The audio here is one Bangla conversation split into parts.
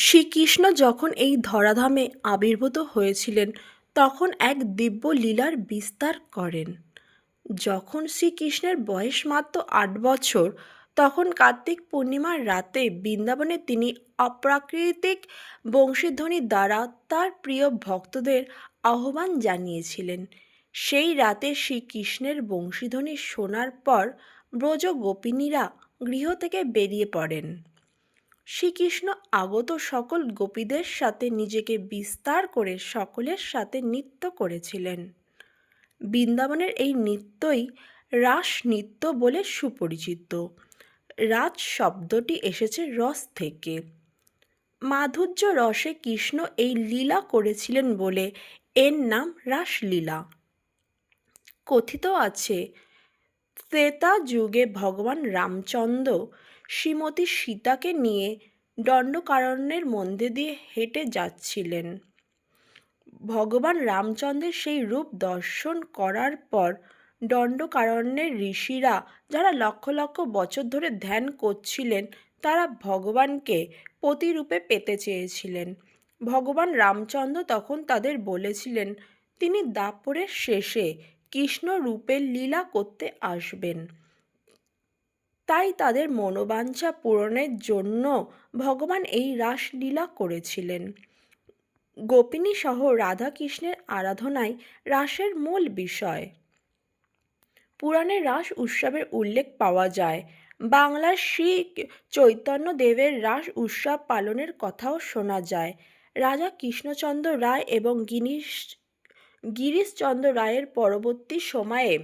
শ্রীকৃষ্ণ যখন এই ধরাধামে আবির্ভূত হয়েছিলেন, তখন এক দিব্য লীলার বিস্তার করেন। যখন শ্রীকৃষ্ণের বয়স মাত্র আট বছর, তখন কার্তিক পূর্ণিমার রাতে বৃন্দাবনে তিনি অপ্রাকৃতিক বংশীধ্বনি দ্বারা তার প্রিয় ভক্তদের আহ্বান জানিয়েছিলেন। সেই রাতে শ্রীকৃষ্ণের বংশীধ্বনি শোনার পর ব্রজ গোপিনীরা গৃহ থেকে বেরিয়ে পড়েন। শ্রীকৃষ্ণ আগত সকল গোপীদের সাথে নিজেকে বিস্তার করে সকলের সাথে নৃত্য করেছিলেন। বৃন্দাবনের এই নৃত্যই রাস নৃত্য বলে সুপরিচিত। রাজ শব্দটি এসেছে রস থেকে। মাধুর্য রসে কৃষ্ণ এই লীলা করেছিলেন বলে এর নাম রাসলীলা। কথিত আছে, ত্রেতা যুগে ভগবান রামচন্দ্র শ্রীমতী সীতাকে নিয়ে দণ্ডকারণ্যের মধ্যে দিয়ে হেঁটে যাচ্ছিলেন। ভগবান রামচন্দ্রের সেই রূপ দর্শন করার পর দণ্ডকারণ্যের ঋষিরা যারা লক্ষ লক্ষ বছর ধরে ধ্যান করছিলেন, তারা ভগবানকে প্রতিরূপে পেতে চেয়েছিলেন। ভগবান রামচন্দ্র তখন তাদের বলেছিলেন, তিনি দাপরের শেষে কৃষ্ণ রূপের লীলা করতে আসবেন। তাই তাদের মনোবাঞ্ছা পূরণের জন্য ভগবান এই রাসলীলা করেছিলেন। গোপিনী সহ রাধাকৃষ্ণের আরাধনাই রাসের মূল বিষয়। পুরাণে রাস উৎসবের উল্লেখ পাওয়া যায়। বাংলার শ্রী চৈতন্য দেবের রাস উৎসব পালনের কথাও শোনা যায়। রাজা কৃষ্ণচন্দ্র রায় এবং গিরিশ গিরিশচন্দ্র রায়ের পরবর্তী সময়ে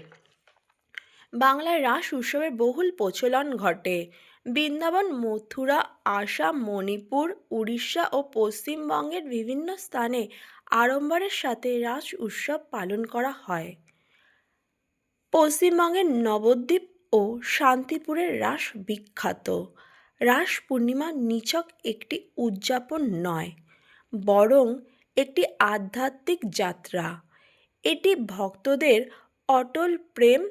বাংলায় রাস উৎসবের বহুল প্রচলন ঘটে। বৃন্দাবন, মথুরা, আসাম, মণিপুর, উড়িষ্যা ও পশ্চিমবঙ্গের বিভিন্ন স্থানে আড়ম্বরের সাথে রাস উৎসব পালন করা হয়। পশ্চিমবঙ্গের নবদ্বীপ ও শান্তিপুরের রাস বিখ্যাত। রাস পূর্ণিমা নিছক একটি উদযাপন নয়, বরং একটি আধ্যাত্মিক যাত্রা। এটি ভক্তদের অটল প্রেম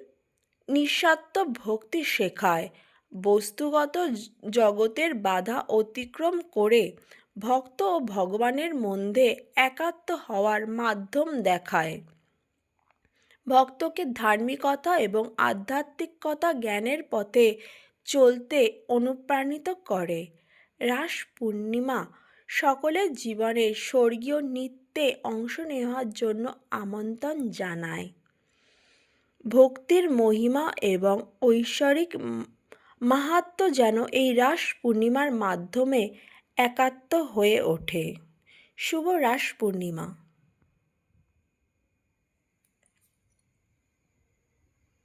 নিঃস্বার্থ ভক্তি শেখায়। বস্তুগত জগতের বাধা অতিক্রম করে ভক্ত ও ভগবানের মধ্যে একাত্ম হওয়ার মাধ্যম দেখায়। ভক্তকে ধার্মিকতা এবং আধ্যাত্মিকতা জ্ঞানের পথে চলতে অনুপ্রাণিত করে। রাস পূর্ণিমা সকলের জীবনে স্বর্গীয় নৃত্যে অংশ নেওয়ার জন্য আমন্ত্রণ জানায়। ভক্তির মহিমা এবং ঐশ্বরিক মাহাত্ম যেন এই রাস পূর্ণিমার মাধ্যমে একাত্ম হয়ে ওঠে। শুভ রাস পূর্ণিমা।